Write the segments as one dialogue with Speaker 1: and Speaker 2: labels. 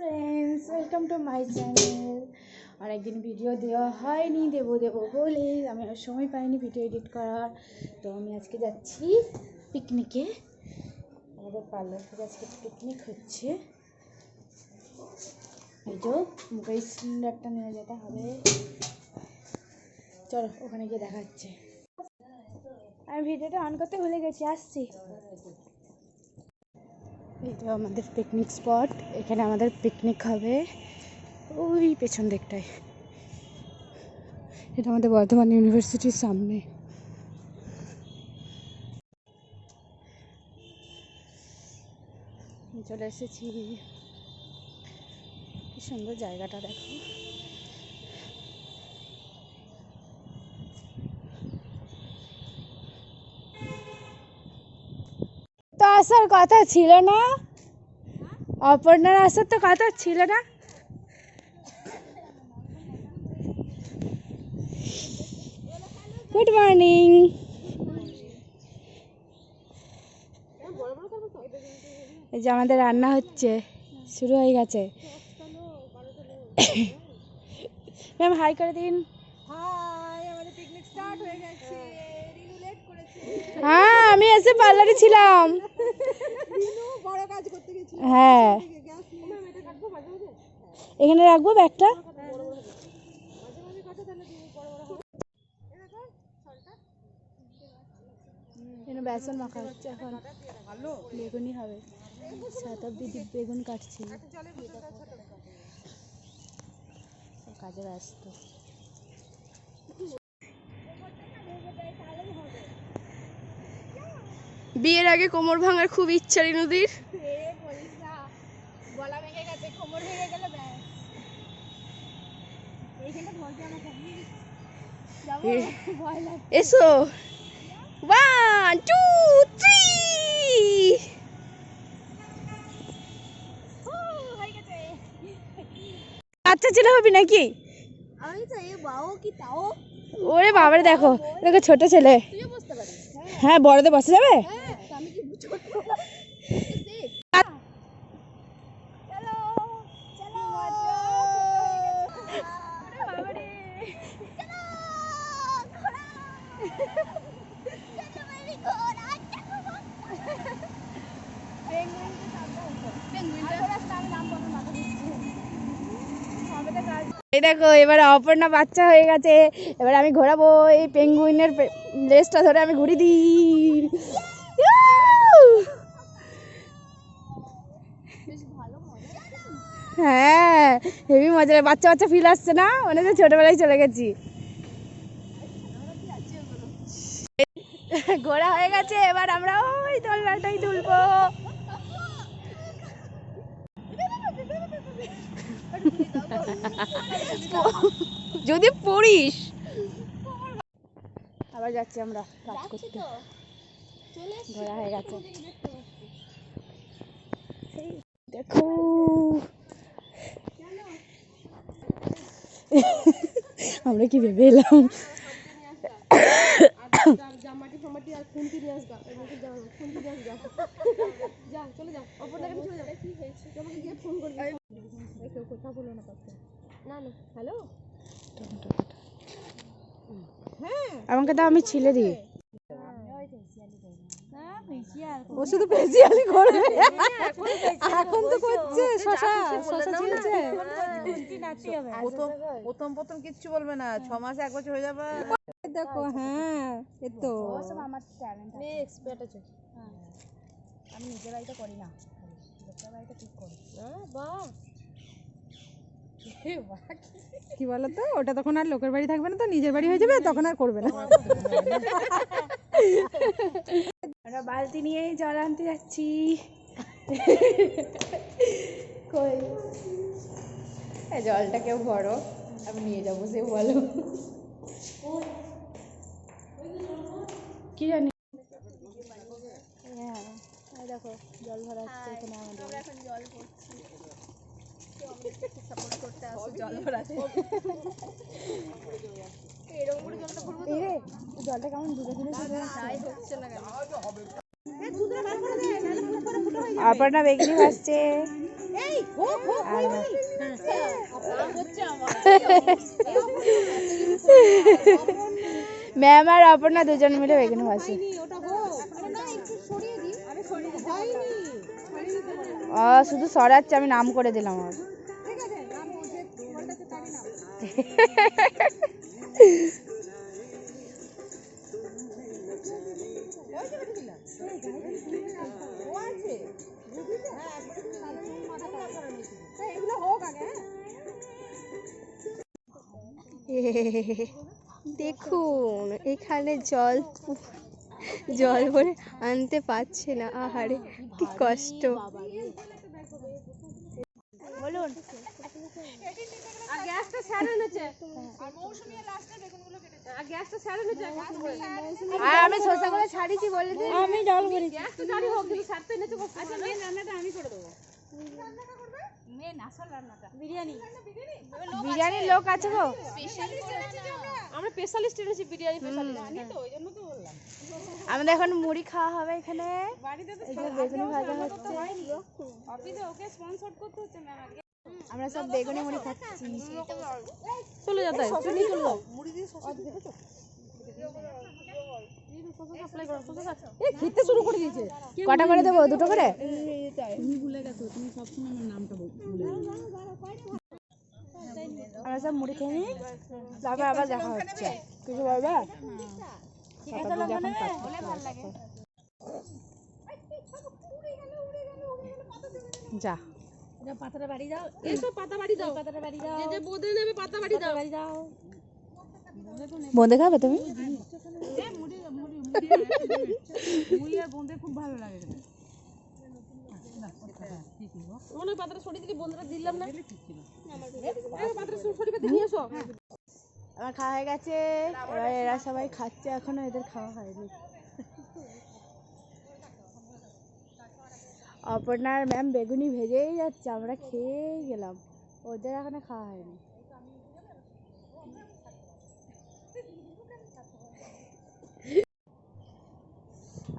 Speaker 1: Friends welcome to my channel অনেকদিন video দেওয়া হয়নি, দেবো দেবো বলে। আমি আর সময় পাইনি ভিডিও এডিট করার। তো আমি আজকে যাচ্ছি পিকনিকে আমাদের পার্লার থেকে আজকে পিকনিক হচ্ছে। এই যে মুখে সিলিন্ডারটা নিয়ে যেতে হবে। চলো, ওখানে গিয়ে দেখাচ্ছে আমি ভিডিওটা অন করতে ভুলে গেছি, আসছি। তো আমাদের পিকনিক স্পট এখানে আমাদের পিকনিক হবে। ওই পেছন দিকটায়। এটা আমাদের বর্ধমান ইউনিভার্সিটির সামনে। চলে এসেছি। কি সুন্দর জায়গাটা দেখো তো আসার কথা ছিল না। অপর্ণার আসার তো কথা ছিল না। গুড মর্নিং এই যে আমাদের রান্না হচ্ছে, শুরু হয়ে গেছে। ম্যাম হাই করে দিন। হ্যাঁ আমি এসে পার্লারে ছিলাম। হ্যাঁ। এখানে রাখব ব্যাগটা? এখানে বেসন মাখা হচ্ছে এখন। বেগুনি হবে। শতাব্দী বেগুন কাটছি। কাজে ব্যস্ত।
Speaker 2: বিয়ের আগে কোমর ভাঙার খুব ইচ্ছা রে নদীর।
Speaker 1: গলা ভেঙে গেছে কোমর ভেঙে গেলে ব্যাস। এইখানটা ধরতে আমাকে। যাব ভয় লাগে
Speaker 2: এসো। ওয়ান টু থ্রি
Speaker 1: হয়ে
Speaker 2: বাচ্চা ছেলে হবি নাকি? ওরে বাবারে দেখো দেখো ছোট ছেলে।
Speaker 1: পারিস
Speaker 2: হ্যাঁ। বড়দের বসে যাবে
Speaker 1: হ্যাঁ তো আমি কি ছোট চলো চলো বাবারে চলো ঘোড়া চলো বেবি ঘোড়া পেঙ্গুইনকে সামনে উঠো পেঙ্গুইনটা আসলে আমি নাম বলব মাথা দিচ্ছি হবে তো কাজ
Speaker 2: এই দেখো এবার অপর্ণা বাচ্চা হয়ে গেছে। এবার আমি ঘোরাবো এই পেঙ্গুইনের লেজটা ধরে আমি ঘুরি দিই। হ্যাঁ হেভি মজা। বাচ্চা বাচ্চা ফিল আসছে না? মনে হচ্ছে ছোটবেলায় চলে গেছি। ঘোরা হয়ে গেছে, এবার আমরা ওই দোলনাটাই দুলবো যদি পড়িস আবার যাচ্ছি আমরা কাজ করতে ঘোরা হয়ে গেছে দেখো আমরা কি ভেবে এলাম
Speaker 1: চলে যাও অপর জায়গায় চলে যাও কি হয়েছে তোমাকে গিয়ে ফোন করবি কেউ কথা বলো না পাচ্ছে না না। হ্যালো হ্যাঁ।
Speaker 2: আমাকে তো আমি ছিলে দিই।
Speaker 1: ও শুধু করবে। এখন তো করছে শশা শশা ছিলছে।
Speaker 3: প্রথম প্রথম প্রথম কিচ্ছু বলবে না ছ মাস এক বছর হয়ে যাবে।
Speaker 1: দেখো হ্যাঁ এ তো। আমার ট্যালেন্ট মেয়ে এক্সপার্ট আছে। আমি নিজের বাড়িতে করি না। লোকের বাড়িতে ঠিক করি। বাহ।
Speaker 3: কি বলো তো ওটা তখন আর লোকের বাড়ি থাকবে না তো নিজের বাড়ি হয়ে যাবে তখন আর করবে না।
Speaker 2: আমরা বালতি নিয়ে জল আনতে যাচ্ছি। কই? এই জলটা কেউ ভরো আমি নিয়ে যাব সে বলো। কি জানি?
Speaker 1: হ্যাঁ দেখো জল ভরা হচ্ছে এখানে আমাদের। জল করছি সাপোর্ট করতে ভরাতে এরকম করে জলটা ভরবো তো
Speaker 2: জলটা কেমন ধুয়ে
Speaker 1: তাই হচ্ছে না কেন
Speaker 2: আপনার বেগনি ভাসছে ম্যাম আর অপর্ণা দুজন মিলে বেগুনি ভাজছে। শুধু সরাচ্ছে, আমি নাম করে দিলাম আর
Speaker 4: দেখুন, এখানে জল জল ভরে আনতে পারছে না। আহারে, কি কষ্ট।
Speaker 2: বলুন আর আমি শসা করে ছাড়িছি বলে দিন আমি জল ভরি বিরিয়ানির লোক আছে গো।
Speaker 3: আমরা। স্পেশালিস্ট এনেছি বিরিয়ানি স্পেশালিস্ট
Speaker 2: আমাদের এখন মুড়ি খাওয়া হবে এখানে। বেগুনি ভাজা হচ্ছে। আমরা সব বেগুনি মুড়ি খাচ্ছি।
Speaker 3: চলে যেতে চলে চলে যাও খেতে শুরু করে দিয়েছে।
Speaker 2: কটা করে দেবো? দুটো করে? আমরা সব মুড়ি খেয়ে নিই। তারপর আবার দেখা হচ্ছে। কিছু বলবে? শতাব্দী ব্যস্ত। যা
Speaker 3: এইসব পাতা বাড়ি দাও। যে যে বোঁদে নেবে পাতা বাড়ি দাও।
Speaker 2: বোঁদে খাবে তুমি?
Speaker 3: মনে পাতাটা সরিয়ে দিলি বন্ধুরা দিলাম না। এই পাতাটা সরিয়ে দিয়ে এসো।
Speaker 2: আমার খাওয়া হয়ে গেছে। এবার এরা সবাই খাচ্ছে এখনও এদের খাওয়া হয়নি। অপর্ণার ম্যাম বেগুনি ভেজেই যাচ্ছে আমরা খেয়েই গেলাম। ওদের এখনও খাওয়া হয়নি।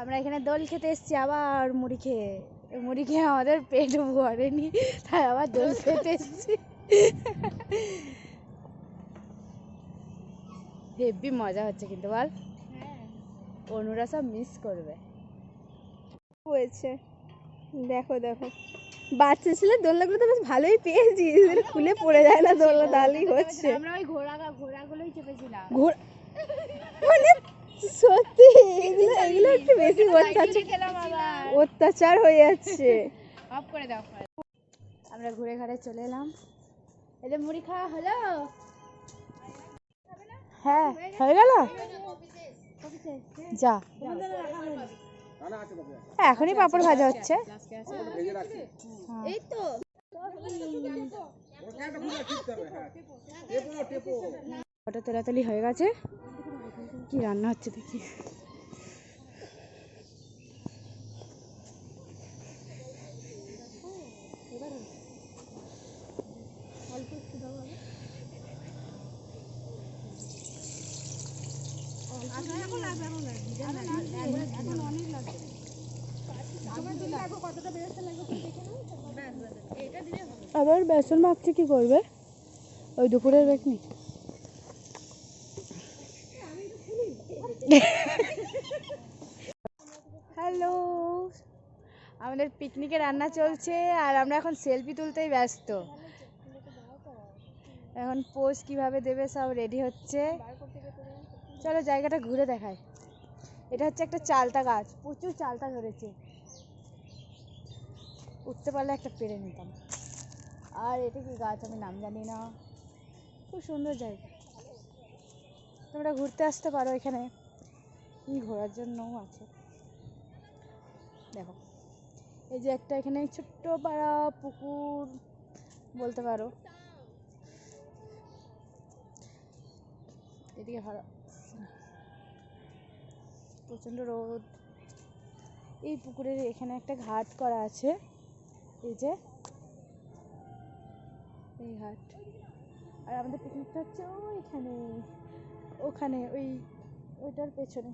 Speaker 2: আমরা এখানে দোল খেতে এসেছি আবার মুড়ি খেয়ে। মুড়ি খেয়ে আমাদের পেট ভরেনি তাই আবার দোল খেতে এসেছি। হেভি মজা হচ্ছে কিন্তু বল। অনুরা সব মিস করবে।
Speaker 4: হয়েছে। দেখো দেখো। বাচ্চা ছিল দোলনাগুলো তো বেশ ভালোই পেয়েছি। খুলে পড়ে যায় না দোলনা তাহলেই হচ্ছে।
Speaker 2: আমরা ওই ঘোড়া ঘোড়াগুলোই চেপেছিলাম।
Speaker 4: ঘোর মানে সত্যি এগুলো এগুলো একটু বেশি অত্যাচার অত্যাচার হয়ে যাচ্ছে।
Speaker 2: অফ করে দাও আমরা ঘুরে ঘাড়ে চলে এলাম। এদের মুড়ি খাওয়া হলো? হ্যাঁ হয়ে গেল? যা। হ্যাঁ, এখনই পাপড় ভাজা হচ্ছে।
Speaker 4: এই তো
Speaker 2: ফটো তোলাতলি হয়ে গেছে। কি রান্না হচ্ছে দেখি। আবার বেসন মাখছে কি করবে? ওই দুপুরের বেকনি হ্যালো। আমাদের পিকনিকে রান্না চলছে আর আমরা এখন সেলফি তুলতেই ব্যস্ত। এখন পোজ কীভাবে দেবে সব রেডি হচ্ছে। চলো জায়গাটা ঘুরে দেখায় এটা হচ্ছে একটা চালতা গাছ, প্রচুর চালতা ধরেছে। উঠতে পারলে একটা পেরে নিতাম। আর এটা কি গাছ আমি নাম জানি না। খুব সুন্দর জায়গা। তোমরা ঘুরতে আসতে পারো এখানে। ঘোরার জন্যও আছে। দেখো। এই যে একটা এখানে ছোট্ট পাড়া, পুকুর বলতে পারো। এদিকে ভালো প্রচণ্ড রোদ। এই পুকুরের এখানে একটা ঘাট করা আছে। এই যে, এই ঘাট। আর আমাদের পিকনিকটা হচ্ছে ওইখানে, ওখানে, ওই, ওইটার পেছনে।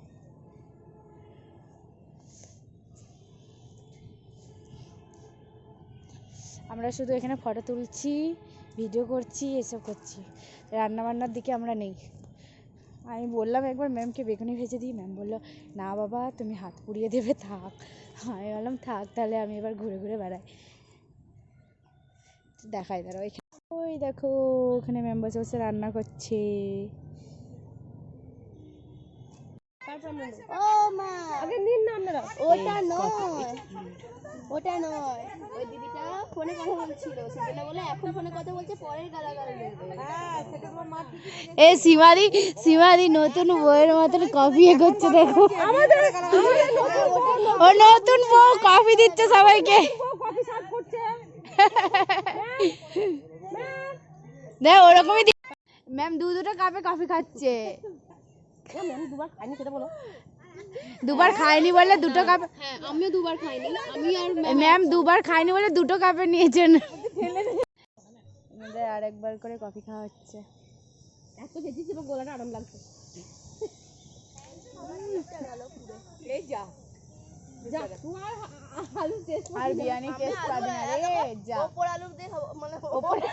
Speaker 2: আমরা শুধু এখানে ফটো তুলছি ভিডিও করছি, এসব করছি। রান্না বান্নার দিকে আমরা নেই। আমি বললাম একবার ম্যামকে, বেগুনি ভেজে দিই। ম্যাম বলল, না বাবা, তুমি হাত পুড়িয়ে দেবে, থাক। আমি বললাম, থাক, তাহলে আমি এবার ঘুরে ঘুরে বেড়াই। দেখাই দাঁড়াও ওই দেখো, ওখানে ম্যাম বসে বসে রান্না করছে।
Speaker 4: ও মা
Speaker 3: আগে নিন না আপনারা।
Speaker 4: ওটা নয়। ওটা নয়। ওই দিদিটা ফোনে কথা বলছিল। সেজন্য বলে এখন ফোনে কথা বলছে পরের গালাগাল
Speaker 2: এ সীমাদি সীমাদি নতুন বউয়ের মতন কফি করছে দেখো। ও নতুন বউ কফি দিচ্ছে সবাইকে। দেখ ওরকমই ম্যাম দু দুটো কাপে কফি খাচ্ছে।
Speaker 3: দুবার
Speaker 2: খায়নি বলে। দুটো কাপে
Speaker 4: হ্যাঁ আমিও দুবার খাইনি। আমি আর
Speaker 2: ম্যাম দুবার খায়নি বলে দুটো কাপে নিয়েছেন। আমাদের আরেকবার করে কফি খাওয়া হচ্ছে।
Speaker 3: এত খেয়েছিস এবার গলাটা আরাম লাগছে। এই যা। যা। আর আলু
Speaker 2: বিরিয়ানি টেস্ট পাবি না রে যা।
Speaker 4: ওপর আলুর দিয়ে খাব মানে
Speaker 2: ওপরে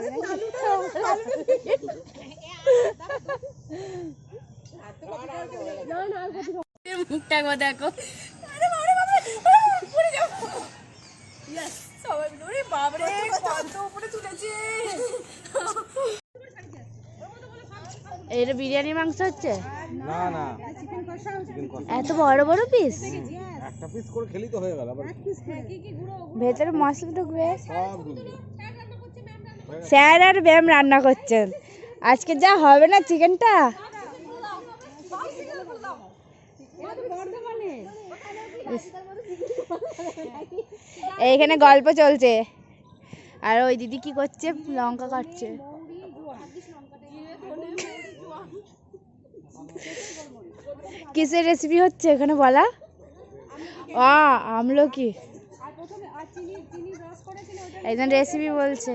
Speaker 2: আলুটা দিয়ে খাবি নাকি? মুখটা দেখো। এটা বিরিয়ানি মাংস হচ্ছে?
Speaker 5: না না।
Speaker 2: এত বড় বড় পিস
Speaker 5: একটা পিস করে খেলি তো হয়ে গেল আবার
Speaker 2: ভেতরে মশলা ঢুকবে?
Speaker 5: সব ঢুকবে।
Speaker 2: স্যার আর ম্যাম রান্না করছেন। আজকে যা হবে না চিকেনটা? এইখানে গল্প চলছে। আর ওই দিদি কি করছে? লঙ্কা কাটছে। কিসের রেসিপি হচ্ছে এখানে বলা? আ, আমলকি। একজন রেসিপি বলছে।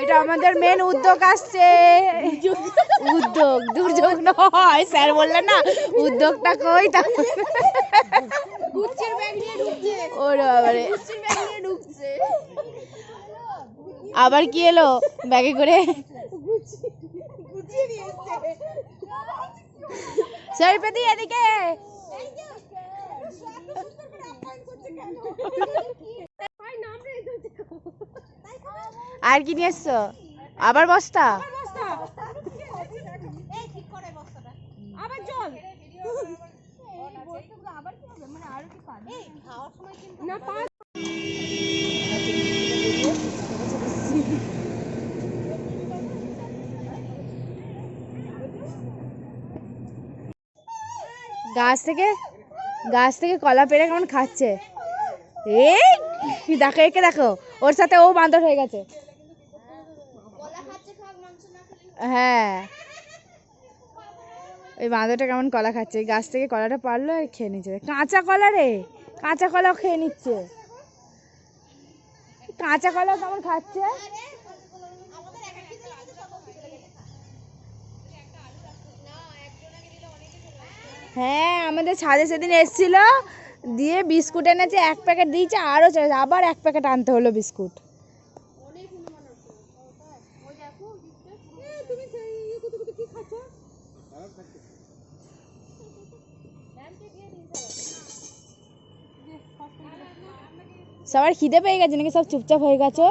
Speaker 2: এটা আমাদের মেন উদ্যোগ আসছে। উদ্যোগ দুর্যোগ নয় স্যার বললেন না উদ্যোগটা কই তা? ওরে বাবারে। আবার কি এলো ব্যাগে করে? স্যার পেদি এদিকে। আর কি নিয়ে এসছো? আবার বস্তা? গাছ থেকে গাছ থেকে কলা পেড়ে কেমন খাচ্ছে? এই দেখো একে দেখো ওর সাথে ও বান্দর হয়ে গেছে। হ্যাঁ। ওই বাঁদরটা কেমন কলা খাচ্ছে? গাছ থেকে কলাটা পারল আর খেয়ে নিচ্ছে। কাঁচা কলা রে! কাঁচা কলাও খেয়ে নিচ্ছে। কাঁচা কলা কেমন খাচ্ছে? হ্যাঁ আমাদের ছাদে সেদিন এসেছিল। দিয়ে বিস্কুট এনেছে, এক প্যাকেট দিয়েছে, আরও আবার এক প্যাকেট আনতে হলো বিস্কুট। সবার খিদে পেয়ে গেছে নাকি সব চুপচাপ হয়ে গেছো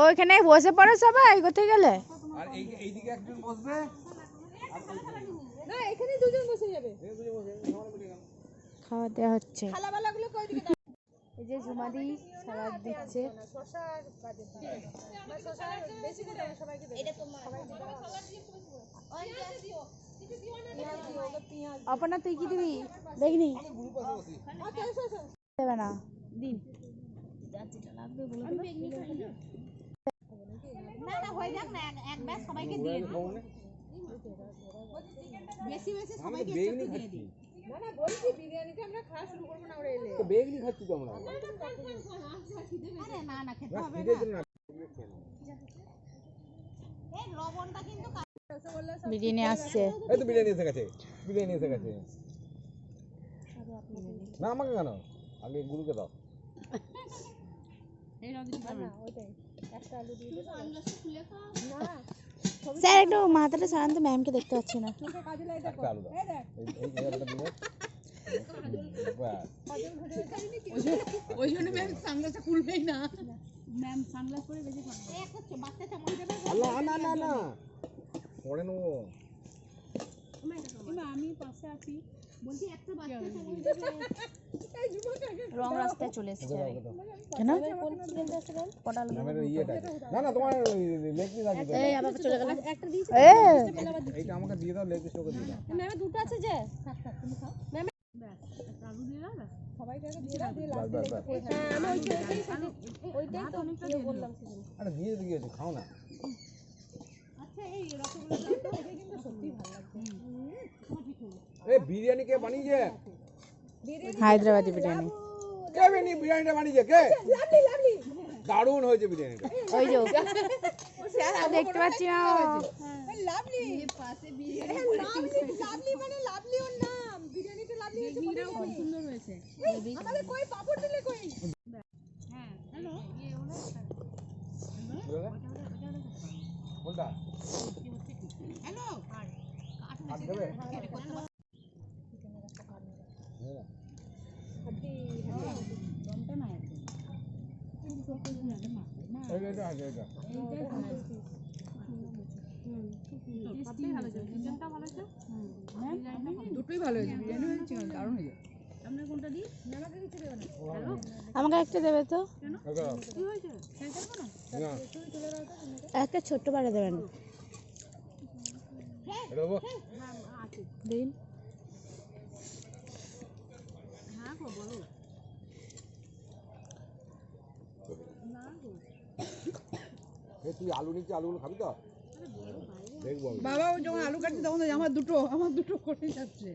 Speaker 2: ওইখানে বসে পড়ো সবাই কোথায় গেলে
Speaker 5: আর এই এইদিকে একজন বসবে
Speaker 3: না এখানে দুজন বসে যাবে
Speaker 1: খাওয়া দেওয়া হচ্ছে
Speaker 2: এই যে ঝুমাদি সালাদ দিচ্ছে অপর্ণা তুই কি দিবি?
Speaker 1: দেখিনি।
Speaker 2: দেবে না।
Speaker 1: দিন।
Speaker 5: তো বেগনি খাচ্ছি
Speaker 3: না না বলছি বিরিয়ানিটা আমরা খাওয়া শুরু করব না ওরা এলে।
Speaker 5: তো বেগনি খাচ্ছি তো আমরা? না খিদের জন্য না।
Speaker 1: বিরিয়ানি আসছে
Speaker 5: এই তো বিরিয়ানি এসে গেছে বিরিয়ানি এসে গেছে। না আমাকে কেন? আগে গুরুকে দাও।
Speaker 1: স্যার একটু মাথাটা সারান তো ম্যামকে দেখতে পাচ্ছি না।
Speaker 3: ওই জন্য ম্যাম সানগ্লাসটা খুলবেই না।
Speaker 5: না না না। পরে নেব।
Speaker 2: রং রাস্তায় চলে এসেছে।
Speaker 5: ওকে দাও, ওকে দাও।
Speaker 1: কেন?
Speaker 5: ম্যামের না না তোমার লেগ পিস আছে
Speaker 1: এই আবার চলে গেল।
Speaker 5: এইটা আমাকে দিয়ে দাও লেগ পিস ওকে দিয়ে দাও।
Speaker 3: ম্যামে দুটো আছে যে।
Speaker 5: দিয়ে দিয়ে খাও না। বিরিয়ানি কে বানিয়েছে?
Speaker 1: হায়দ্রাবাদি বিরিয়ানি।
Speaker 5: কে বানিয়ে বিরিয়ানিটা বানিয়েছে? কে? দারুণ হয়েছে বিরিয়ানিটা।
Speaker 1: ওই যে দেখতে পাচ্ছি না
Speaker 3: লাভলি। লাভলি মানে লাভলি ওর নাম। বিরিয়ানিটা লাভলি হয়েছে খুব সুন্দর হয়েছে। আমাদের কই? পাপড় দিলে কই
Speaker 5: কোনটা
Speaker 3: হ্যালো
Speaker 5: হাত দেবে এই এটা আছে এটা
Speaker 3: দুটোই ভালো হয়েছে বিরিয়ানি হয়েছে দারুণ হয়েছে।
Speaker 1: আমাকে একটা দেবে তো।
Speaker 5: না,
Speaker 1: একটা ছোট্ট বাড়ি দেবেন দিন।
Speaker 5: তুই আলু নিচ্ছি আলুগুলো খাবি তো?
Speaker 3: বাবা যখন আলু কাটছে তখন আমার দুটো আমার দুটো করে যাচ্ছে।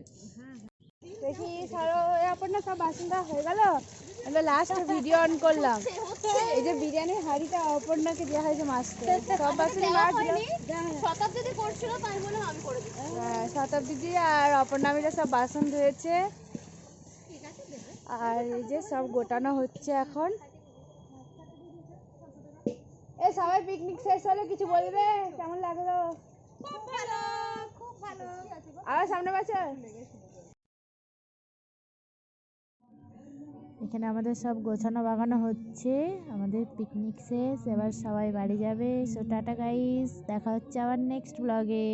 Speaker 2: দেখি সারো সব বাসনটা হয়ে গেল? আমরা লাস্ট ভিডিও অন করলাম। এই যে বিরিয়ানির হাঁড়িটা অপর্ণাকে দেওয়া হয়েছে মাছতে। সব বাসনই মাজলো
Speaker 4: শতাব্দীতে করছিল তাই বলে আমি করে
Speaker 2: হ্যাঁ, শতাব্দী আর অপর্ণা মিলে সব বাসন ধুয়েছে। আর এই যে সব গোটানো হচ্ছে এখন। এ সবাই পিকনিক শেষ হলে কিছু বলবে? কেমন লাগল?
Speaker 4: খুব ভালো খুব ভালো।
Speaker 2: আর সামনে বছর?
Speaker 1: এখানে আমাদের সব গোছানো বাগানো হচ্ছে। আমাদের পিকনিক শেষ, এবার সবাই বাড়ি যাবে। সো টাটা গাইস দেখা হচ্ছে আবার নেক্সট ব্লগে